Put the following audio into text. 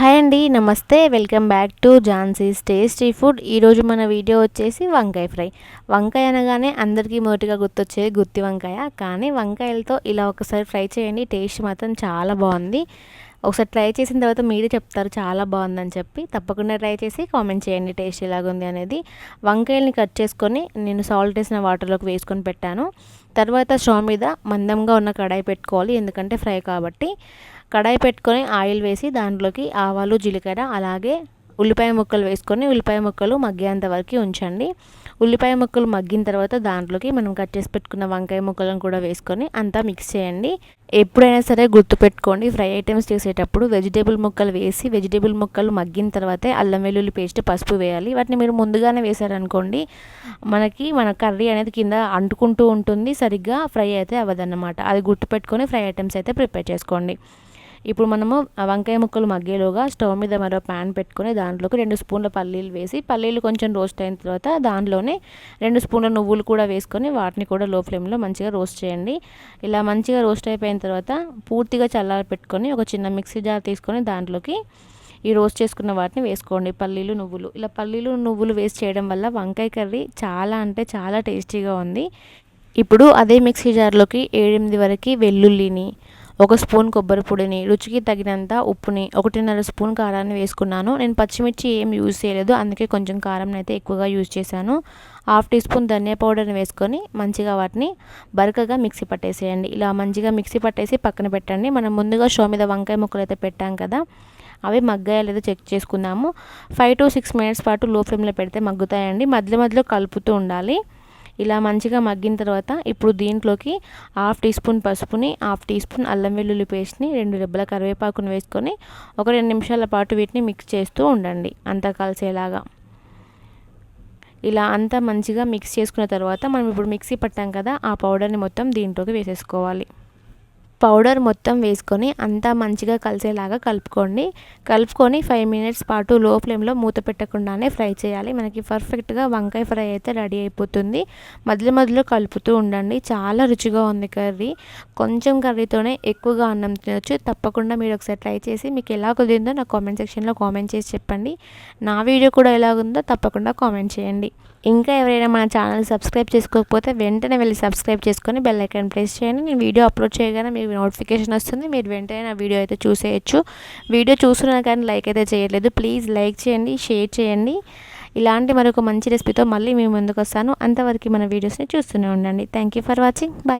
Hi అండి నమస్తే. Welcome back to Jhansi's tasty food. ఈరోజు మన వీడియో వచ్చేసి వంకాయ ఫ్రై. వంకాయ అనగానే అందరికీ మొదటిగా గుర్తొచ్చేది గుత్తి వంకాయ. కానీ వంకాయలతో ఇలా ఒకసారి ఫ్రై చేయండి టేస్ట్ మాత్రం చాలా బాగుంది. ఒకసారి ట్రై చేసిన తర్వాత మీరే చెప్తారు చాలా బాగుందని చెప్పి. తప్పకుండా ట్రై చేసి కామెంట్ చేయండి టేస్ట్ ఎలాగుంది అనేది. వంకాయల్ని కట్ చేసుకొని నేను సాల్ట్ వేసిన వాటర్లోకి వేసుకొని పెట్టాను. తర్వాత స్టవ్ మీద మందంగా ఉన్న కడాయి పెట్టుకోవాలి ఎందుకంటే ఫ్రై కాబట్టి. కడాయి పెట్టుకొని ఆయిల్ వేసి దాంట్లోకి ఆవాలు జీలకర్ర అలాగే ఉల్లిపాయ ముక్కలు వేసుకొని ఉల్లిపాయ ముక్కలు మగ్గేంత వరకు ఉంచండి. ఉల్లిపాయ ముక్కలు మగ్గిన తర్వాత దాంట్లోకి మనం కట్ చేసి పెట్టుకున్న వంకాయ ముక్కలను కూడా వేసుకొని అంతా మిక్స్ చేయండి. ఎప్పుడైనా సరే గుర్తుపెట్టుకోండి ఫ్రై ఐటమ్స్ చేసేటప్పుడు వెజిటేబుల్ ముక్కలు వేసి వెజిటేబుల్ ముక్కలు మగ్గిన తర్వాతే అల్లం వెల్లుల్లి పేస్ట్ పసుపు వేయాలి. వాటిని మీరు ముందుగానే వేశారనుకోండి మనకి మన కర్రీ అనేది కింద అంటుకుంటూ ఉంటుంది సరిగ్గా ఫ్రై అయితే అవ్వదన్నమాట. అది గుర్తుపెట్టుకొని ఫ్రై ఐటమ్స్ అయితే ప్రిపేర్ చేసుకోండి. ఇప్పుడు మనము వంకాయ ముక్కలు మగ్గేలోగా స్టవ్ మీద మరో ప్యాన్ పెట్టుకొని దాంట్లోకి రెండు స్పూన్ల పల్లీలు వేసి పల్లీలు కొంచెం రోస్ట్ అయిన తర్వాత దాంట్లోనే రెండు స్పూన్ల నువ్వులు కూడా వేసుకొని వాటిని కూడా లో ఫ్లేమ్లో మంచిగా రోస్ట్ చేయండి. ఇలా మంచిగా రోస్ట్ అయిపోయిన తర్వాత పూర్తిగా చల్లారి పెట్టుకొని ఒక చిన్న మిక్సీ జార్ తీసుకొని దాంట్లోకి ఈ రోస్ట్ చేసుకున్న వాటిని వేసుకోండి. పల్లీలు నువ్వులు. ఇలా పల్లీలు నువ్వులు వేస్ట్ చేయడం వల్ల వంకాయ కర్రీ చాలా అంటే చాలా టేస్టీగా ఉంది. ఇప్పుడు అదే మిక్సీ జార్లోకి ఏడెనిమిది వరకు వెల్లుల్లిని ఒక స్పూన్ కొబ్బరి పొడిని రుచికి తగినంత ఉప్పుని ఒకటిన్నర స్పూన్ కారాన్ని వేసుకున్నాను. నేను పచ్చిమిర్చి ఏం యూజ్ చేయలేదు. అందుకే కొంచెం కారం అయితే ఎక్కువగా యూజ్ చేశాను. హాఫ్ టీ స్పూన్ ధనియా పౌడర్ని వేసుకొని మంచిగా వాటిని బరకగా మిక్సీ పట్టేసేయండి. ఇలా మంచిగా మిక్సీ పట్టేసి పక్కన పెట్టండి. మనం ముందుగా షో మీద వంకాయ ముక్కలు అయితే పెట్టాం కదా అవి మగ్గాయా లేదో చెక్ చేసుకుందాము. ఫైవ్ టు సిక్స్ మినిట్స్ పాటు లో ఫ్లేమ్లో పెడితే మగ్గుతాయండి. మధ్య మధ్యలో కలుపుతూ ఉండాలి. ఇలా మంచిగా మగ్గిన తర్వాత ఇప్పుడు దీంట్లోకి హాఫ్ టీ స్పూన్ పసుపుని హాఫ్ టీ స్పూన్ అల్లం వెల్లుల్లి పేస్ట్ని రెండు రెబ్బల కరివేపాకుని వేసుకొని ఒక రెండు నిమిషాల పాటు వీటిని మిక్స్ చేస్తూ ఉండండి. అంతా కలిసేలాగా. ఇలా అంతా మంచిగా మిక్స్ చేసుకున్న తర్వాత మనం ఇప్పుడు మిక్సీ పట్టాం కదా ఆ పౌడర్ని మొత్తం దీంట్లోకి వేసేసుకోవాలి. పౌడర్ మొత్తం వేసుకొని అంతా మంచిగా కలిసేలాగా కలుపుకోండి. కలుపుకొని ఫైవ్ మినిట్స్ పాటు లో ఫ్లేమ్లో మూత పెట్టకుండానే ఫ్రై చేయాలి. మనకి పర్ఫెక్ట్గా వంకాయ ఫ్రై అయితే రెడీ అయిపోతుంది. మధ్య మధ్యలో కలుపుతూ ఉండండి. చాలా రుచిగా ఉంది కర్రీ. కొంచెం కర్రీతోనే ఎక్కువగా అన్నం తినొచ్చు. తప్పకుండా మీరు ఒకసారి ట్రై చేసి మీకు ఎలా కుదిరిందో నా కామెంట్ సెక్షన్లో కామెంట్ చేసి చెప్పండి. నా వీడియో కూడా ఎలాగుందో తప్పకుండా కామెంట్ చేయండి. ఇంకా ఎవరైనా మన ఛానల్ సబ్స్క్రైబ్ చేసుకోకపోతే వెంటనే వెళ్ళి సబ్స్క్రైబ్ చేసుకొని బెల్ ఐకాన్ ప్రెస్ చేయండి. నేను వీడియో అప్లోడ్ చేయగానే మీరు నోటిఫికేషన్ వస్తుంది మీరు వెంటనే నా వీడియో అయితే చూసేయచ్చు. వీడియో చూస్తున్నా కానీ లైక్ అయితే చేయలేదు ప్లీజ్ లైక్ చేయండి షేర్ చేయండి. ఇలాంటి మరొక మంచి రెసిపీతో మళ్ళీ మేము ముందుకు వస్తాను అంతవరకు మన వీడియోస్ని చూస్తూనే ఉండండి. Thank you for watching bye